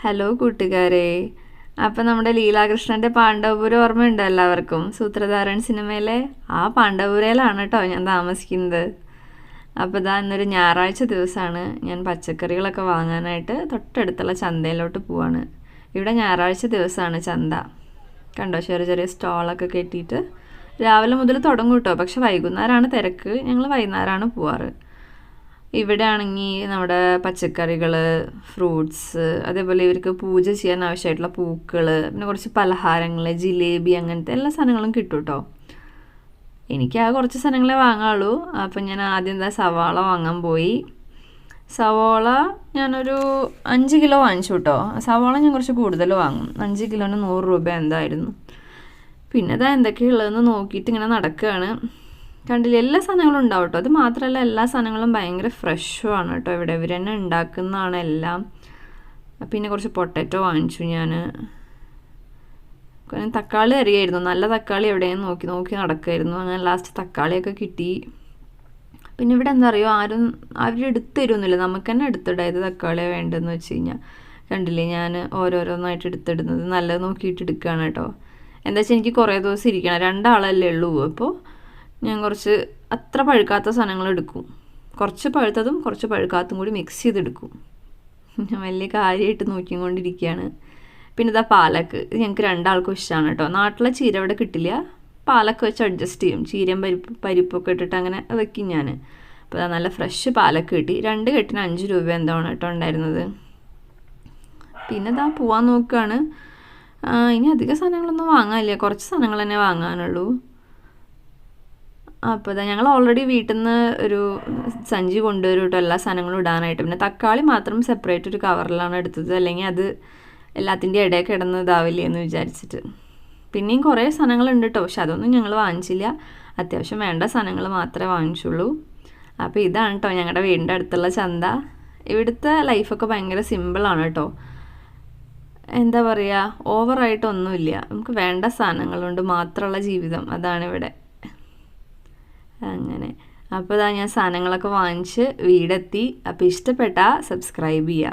Hello കൂട്ടുകാരെ. അപ്പം നമ്മുടെ ലീലാകൃഷ്ണന്റെ പാണ്ഡവപുരം ഓർമ്മയുണ്ടോ എല്ലാവർക്കും? സൂത്രധാരൻ സിനിമയിലെ ആ പാണ്ഡവപുരയിലാണ് കേട്ടോ ഞാൻ താമസിക്കുന്നത്. അപ്പോൾ ഇതാ ഇന്നൊരു ഞായറാഴ്ച ദിവസമാണ്. ഞാൻ പച്ചക്കറികളൊക്കെ വാങ്ങാനായിട്ട് തൊട്ടടുത്തുള്ള ചന്തയിലോട്ട് പോവാണ്. ഇവിടെ ഞായറാഴ്ച ദിവസമാണ് ചന്ത. കണ്ടോ? ചെറിയ ചെറിയ സ്റ്റോളൊക്കെ കെട്ടിയിട്ട് രാവിലെ മുതൽ തുടങ്ങും കേട്ടോ. പക്ഷെ വൈകുന്നേരമാണ് തിരക്ക്. ഞങ്ങൾ വൈകുന്നേരമാണ് പോവാറ്. ഇവിടെ ആണെങ്കിൽ നമ്മുടെ പച്ചക്കറികൾ ഫ്രൂട്ട്സ് അതേപോലെ ഇവർക്ക് പൂജ ചെയ്യാൻ ആവശ്യമായിട്ടുള്ള പൂക്കൾ പിന്നെ കുറച്ച് പലഹാരങ്ങൾ ജിലേബി അങ്ങനത്തെ എല്ലാ സാധനങ്ങളും കിട്ടും കേട്ടോ എനിക്ക് ആ കുറച്ച് സാധനങ്ങളെ വാങ്ങാവുള്ളൂ. അപ്പം ഞാൻ ആദ്യം എന്താ സവാള വാങ്ങാൻ പോയി. സവാള ഞാനൊരു അഞ്ച് കിലോ വാങ്ങിച്ചു കേട്ടോ സവാള ഞാൻ കുറച്ച് കൂടുതൽ വാങ്ങും. അഞ്ച് കിലോന് നൂറ് രൂപ എന്തായിരുന്നു. പിന്നെ ഇതാ എന്തൊക്കെയുള്ളതെന്ന് നോക്കിയിട്ട് ഇങ്ങനെ നടക്കുകയാണ് കണ്ടില്ല എല്ലാ സാധനങ്ങളും ഉണ്ടാവും കേട്ടോ അത് മാത്രമല്ല എല്ലാ സാധനങ്ങളും ഭയങ്കര ഫ്രഷും ആണ് കേട്ടോ ഇവിടെ. ഇവർ തന്നെ ഉണ്ടാക്കുന്നതാണ് എല്ലാം. പിന്നെ കുറച്ച് പൊട്ടറ്റോ വാങ്ങിച്ചു ഞാൻ തക്കാളി അറിയായിരുന്നു നല്ല തക്കാളി എവിടെയെന്ന് നോക്കി നോക്കി നടക്കുമായിരുന്നു അങ്ങനെ ലാസ്റ്റ് തക്കാളിയൊക്കെ കിട്ടി. പിന്നെ ഇവിടെ എന്താ പറയുക ആരും അവരെടുത്ത് തരുമൊന്നുമില്ല നമുക്ക് തന്നെ എടുത്തിടാം ഏത് തക്കാളിയാണ് വേണ്ടതെന്ന് വെച്ച് കഴിഞ്ഞാൽ. കണ്ടില്ലേ ഞാൻ ഓരോരോന്നായിട്ട് എടുത്തിടുന്നത്. നല്ലത് നോക്കിയിട്ട് എടുക്കുകയാണ് കേട്ടോ. എന്താ വെച്ചാൽ എനിക്ക് കുറേ ദിവസം ഇരിക്കണം. രണ്ടാളല്ലേ ഉള്ളൂ. അപ്പോൾ ഞാൻ കുറച്ച് അത്ര പഴുക്കാത്ത സാധനങ്ങൾ എടുക്കും. കുറച്ച് പഴുത്തതും കുറച്ച് പഴുക്കാത്തതും കൂടി മിക്സ് ചെയ്തെടുക്കും. ഞാൻ വലിയ കാര്യമായിട്ട് നോക്കിക്കൊണ്ടിരിക്കുകയാണ്. പിന്നെ ഇതാ പാലക്ക്. ഇത് ഞങ്ങൾക്ക് രണ്ടാൾക്കും ഇഷ്ടമാണ് കേട്ടോ. നാട്ടിലെ ചീര ഇവിടെ കിട്ടില്ല. പാലക്ക് വെച്ച് അഡ്ജസ്റ്റ് ചെയ്യും. ചീരയും പരിപ്പ് പരിപ്പൊക്കെ ഇട്ടിട്ട് അങ്ങനെ വെക്കും ഞാൻ. അപ്പോൾ അതാ നല്ല ഫ്രഷ് പാലക്ക് കിട്ടി. രണ്ട് കെട്ടിന് അഞ്ച് രൂപ എന്താണ് കേട്ടോ ഉണ്ടായിരുന്നത്. പിന്നെ ഇതാ പോവാൻ നോക്കുകയാണ് ഇനി അധിക സാധനങ്ങളൊന്നും വാങ്ങാനില്ല. കുറച്ച് സാധനങ്ങൾ തന്നെ വാങ്ങാനുള്ളൂ. അപ്പോൾ ഞങ്ങൾ ഓൾറെഡി വീട്ടിൽ നിന്ന് ഒരു സഞ്ചി കൊണ്ടുവരും കേട്ടോ എല്ലാ സാധനങ്ങളും ഇടാനായിട്ട്. പിന്നെ തക്കാളി മാത്രം സെപ്പറേറ്റ് ഒരു കവറിലാണ് എടുത്തത്. അല്ലെങ്കിൽ അത് എല്ലാത്തിന്റെ ഇടയിൽ കിടന്ന് ഇതാവില്ലേ എന്ന് വിചാരിച്ചിട്ട്. പിന്നെയും കുറേ സാധനങ്ങളുണ്ട് കേട്ടോ പക്ഷെ അതൊന്നും ഞങ്ങൾ വാങ്ങിച്ചില്ല. അത്യാവശ്യം വേണ്ട സാധനങ്ങൾ മാത്രമേ വാങ്ങിച്ചുള്ളൂ. അപ്പോൾ ഇതാണ് കേട്ടോ ഞങ്ങളുടെ വീടിന്റെ അടുത്തുള്ള ചന്ത. ഇവിടുത്തെ ലൈഫൊക്കെ ഭയങ്കര സിമ്പിളാണ് കേട്ടോ എന്താ പറയുക ഓവറായിട്ടൊന്നുമില്ല നമുക്ക് വേണ്ട സാധനങ്ങളുണ്ട്. മാത്രമുള്ള ജീവിതം. അതാണ് ഇവിടെ. അങ്ങനെ. അപ്പോൾ ഇതാ ഞാൻ സാധനങ്ങളൊക്കെ വാങ്ങിച്ച് വീടെത്തി. അപ്പോൾ ഇഷ്ടപ്പെട്ടാൽ സബ്സ്ക്രൈബ് ചെയ്യുക